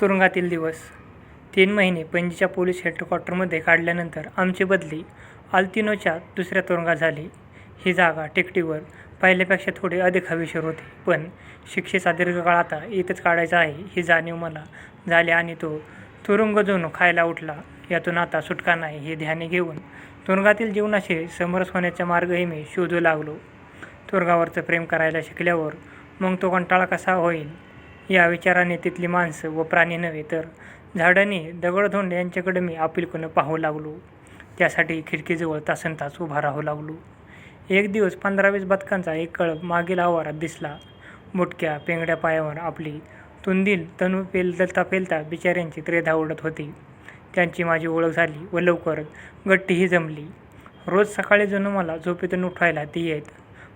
तुरुंगातील दिवस तीन महिने पणजीच्या पोलीस हेडक्वार्टरमध्ये काढल्यानंतर आमची बदली अल्तिनोच्या दुसऱ्या तुरुंगात झाली. ही जागा टेकडीवर पहिल्यापेक्षा थोडी अधिक हवेशीर होती. पण शिक्षेचा दीर्घकाळ आता इथंच काढायचा आहे ही जाणीव मला झाली आणि तो तुरुंग जणू खायला उठला. यातून आता सुटका नाही हे ध्याने घेऊन तुरुंगातील जीवनाशी समरस होण्याचा मार्गही मी शोधू लागलो. तुरुंगावरचं प्रेम करायला शिकल्यावर मग तो कंटाळा कसा होईल या विचाराने तिथली माणसं व प्राणी नव्हे तर झाडाने दगडधोंड यांच्याकडे मी आपिलकून पाहू लागलो. त्यासाठी खिडकीजवळ तासन्तास उभा राहू लागलो. एक दिवस पंधरावीस बदकांचा एक कळप मागील आवारात दिसला. बुटक्या पेंगड्या पायावर आपली तुंदील तनू पेलता पेलता बिचाऱ्यांची त्रेधा उडत होती. त्यांची माझी ओळख झाली व लवकरच गट्टीही जमली. रोज सकाळी जणू मला झोपेतून उठवायला ती येत.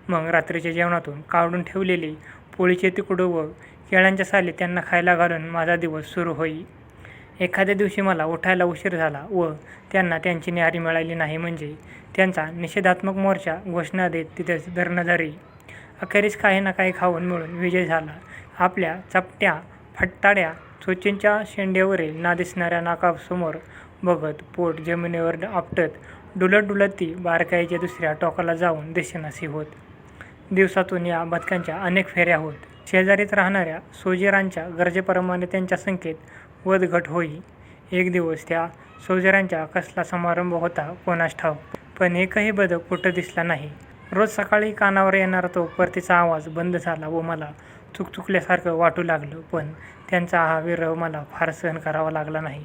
मग रात्रीच्या जेवणातून काढून ठेवलेली पोळीचे तुकडं व केळ्यांच्या साली त्यांना खायला घालून माझा दिवस सुरू होई. एखाद्या दिवशी मला उठायला उशीर झाला व त्यांना त्यांची न्याहारी मिळाली नाही म्हणजे त्यांचा निषेधात्मक मोर्चा घोषणा देत तिथेच धरणं धरी. अखेरीस काही ना काही खाऊन मिळून विजय झाला. आपल्या चपट्या फटताड्या चोचींच्या शेंड्यावरील ना दिसणाऱ्या नाकासमोर बघत पोट जमिनीवर आपटत डुलत डुलत ती बारकाईच्या दुसऱ्या टोकाला जाऊन दिसेनाशी होत. दिवसातून या बदकांच्या अनेक फेऱ्या होत. शेजारीच राहणाऱ्या सोजेरांच्या गरजेप्रमाणे त्यांच्या संख्येत वध-घट होई. एक दिवस त्या सोजेरांच्या कसला समारंभ होता कोणास ठाऊक, पण एकही बदक कुठं दिसला नाही. रोज सकाळी कानावर येणारा तो परतीचा आवाज बंद झाला व मला चुकचुकल्यासारखं वाटू लागलं. पण त्यांचा हा विरह मला फार सहन करावा लागला नाही.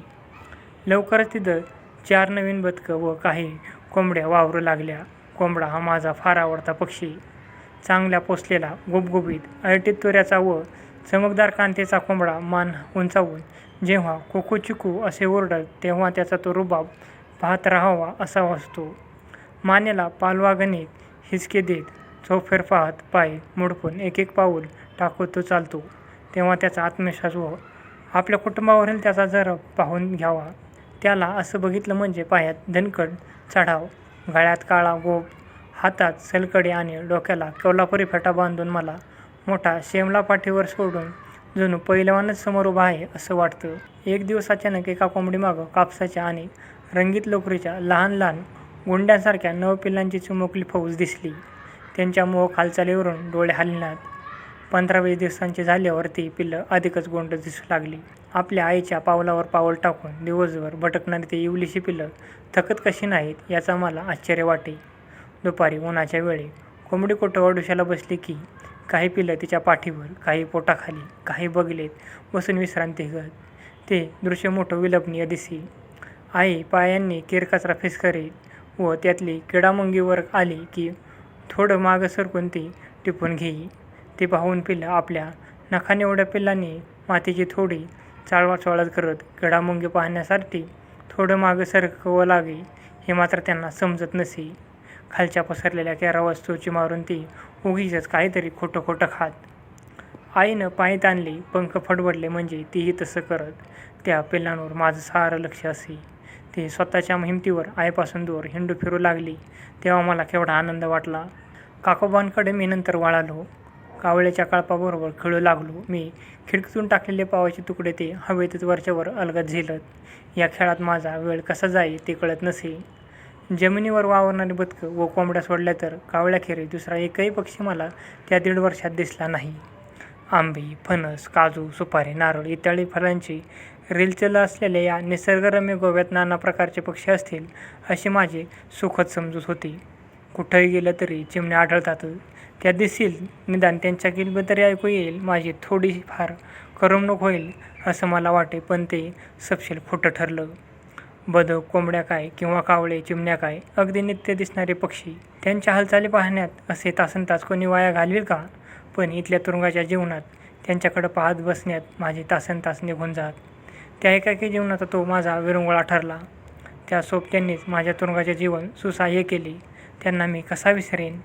लवकरच तिथं चार नवीन बदकं व काही कोंबड्या वावरू लागल्या. कोंबडा हा माझा फार आवडता पक्षी. चांगला पोसलेला, गुबगुबीत, अळटीत तुऱ्याचा व चमकदार कांतीचा कोंबडा मान उंचावून जेव्हा कोकू चिकू असे ओरडत तेव्हा त्याचा तो रुबाब पाहत राहावा असा वाचतो मानेला पालवागणिक हिसके देत, चौफेर पाहत, पाय मुडपून एक-एक पाऊल टाकत तो चालतो तेव्हा त्याचा आत्मविश्वास व आपल्या कुटुंबावरील त्याचा जरब पाहून घ्यावा. त्याला असं बघितलं म्हणजे पायात दणकट चढाव, गळ्यात काळा गोप हातात सलकडी आणि डोक्याला कोल्हापुरी फेटा बांधून मला मोठा शेमला पाठीवर सोडून जणू पहिलवानच समोर उभा आहे असं वाटतं. एक दिवस अचानक एका कोंबडीमागं कापसाच्या आणि रंगीत लोकरीच्या लहान लहान गुंड्यांसारख्या नवपिल्लांची चुमुकली फौज दिसली. त्यांच्या मोहक हालचालीवरून डोळे हालण्यात पंधरा-वीस दिवसांची झाल्यावर ती पिल्लं अधिकच गोंड दिसू लागली. आपल्या आईच्या पावलावर पाऊल टाकून दिवसभर भटकणारी ती इवलीशी पिल्लं थकत कशी नाहीत याचा मला आश्चर्य वाटे. दुपारी उन्हाच्या वेळी कोंबडी कुठं अडोश्याला बसली की काही पिल्लं तिच्या पाठीवर, काही पोटाखाली, काही बगलेत बसून विश्रांती करत ते दृश्य मोठं विलक्षण दिसे. आई पायांनी केरकचरा फिस्करीत व त्यातली किडामुंगीवर आली की थोडं मागं सरकून ती टिपून घेई. ते पाहून पिल्लं आपल्या नखानेवढ्या पिल्लांनी मातीची थोडी चाळवाचवाळत करत किडामुंगी पाहण्यासाठी थोडं मागं सरकवं लागे हे मात्र त्यांना समजत नसे. खालच्या पसरलेल्या केरावर चोची मारून ती उगीचच काहीतरी खोटं खोटं खात. आईनं पायीत आणले पंख फडफडले म्हणजे तीही तसं करत. त्या पिल्लांवर माझं सारं लक्ष असे. ती स्वतःच्या हिमतीवर आईपासून दूर हिंडू फिरू लागली तेव्हा मला केवढा आनंद वाटला. काकोबांकडे मी नंतर वळालो. कावळ्याच्या कळपाबरोबर खेळू लागलो. मी खिडकीतून टाकलेले पावाचे तुकडे ते हवेतच वरच्यावर अलगत झेलत. या खेळात माझा वेळ कसा जाई ते कळत नसे. जमिनीवर वावरणारी बदकं व कोंबड्या सोडल्या तर कावळ्याखेरीज दुसरा एकही पक्षी मला त्या दीड वर्षात दिसला नाही. आंबे, फणस, काजू, सुपारी, नारळ इत्यादी फळांची रिलचल असलेल्या या निसर्गरम्य गोव्यात नाना प्रकारचे पक्षी असतील अशी माझी सुखद समजूत होती. कुठंही गेलं तरी चिमण्या आढळतात त्या दिसतील निदान त्यांच्या किलबिल तरी ऐकू येईल, माझी थोडीफार करमणूक होईल असं मला वाटे पण ते सपशेल खोटं ठरलं. बदक, कोंबड्या काय किंवा कावळे, चिमण्या काय अगदी नित्य दिसणारे पक्षी. त्यांच्या हालचाली पाहण्यात असे तासनतास कोणी वाया घालवील का? पण इथल्या तुरुंगाच्या जीवनात त्यांच्याकडं पाहत बसण्यात माझे तासनतास निघून जात. त्या एकाकी जीवनाचा तो माझा विरंगुळा ठरला. त्या सोबत्यांनीच माझ्या तुरुंगाचे जीवन सुसहाय्य केले त्यांना मी कसा विसरेन?